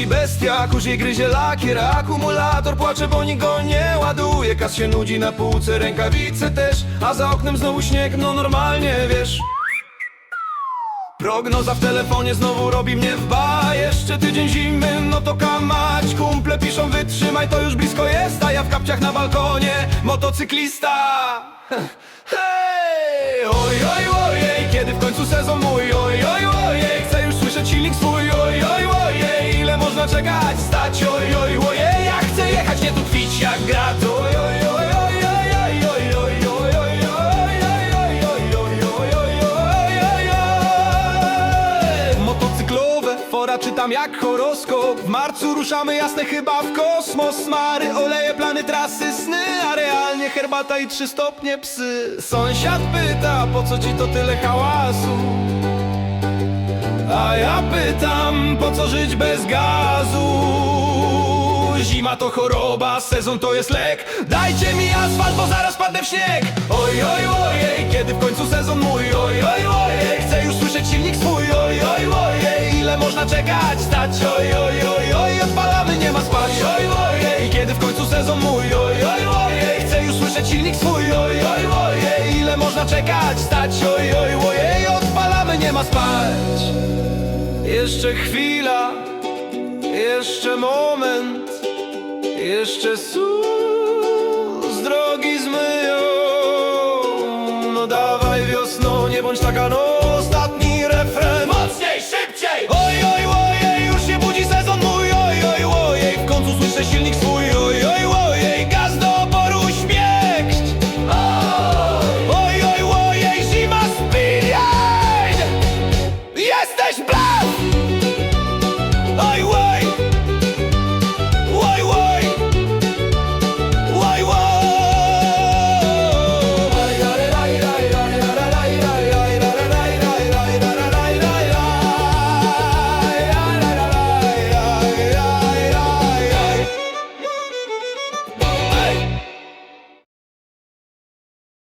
i bestia Kurz gryzie lakier, akumulator płacze, bo nikt go nie ładuje. Kas się nudzi na półce, rękawice też A za oknem znowu śnieg, no normalnie wiesz. Prognoza w telefonie znowu robi mnie w ba. Jeszcze tydzień zimy, no to kamać. Kumple piszą wytrzymaj, to już blisko jest A ja w kapciach na balkonie, motocyklista. Hej! Oj, oj, ojej, kiedy w końcu sezon polegać, stać, oj, oj, Ja chcę jechać, nie tu tkwić jak grat, oj, oj, oj Czytam jak horoskop W marcu ruszamy jasne chyba w kosmos Mary, oleje, plany, trasy, sny A realnie herbata i trzy stopnie psy Sąsiad pyta, po co ci to tyle hałasu? A ja pytam co żyć bez gazu? Zima to choroba, sezon to jest lek. Dajcie mi asfalt, bo zaraz padnę w śnieg. Oj, oj, ojej, kiedy w końcu sezon mój? Oj, oj, ojej, chcę już słyszeć silnik swój. Oj, oj, ojej, ile można czekać Stać, oj, oj, oj, oj, odpalamy, nie ma spać. Oj, ojej, kiedy w końcu sezon mój? Oj, oj, ojej, chcę już słyszeć silnik swój. Oj, oj, ojej, ile można czekać Stać, oj, oj, ojej, odpalamy, nie ma spać jeszcze chwila, jeszcze moment, jeszcze sól z drogi zmyją. No dawaj wiosno, nie bądź taka no,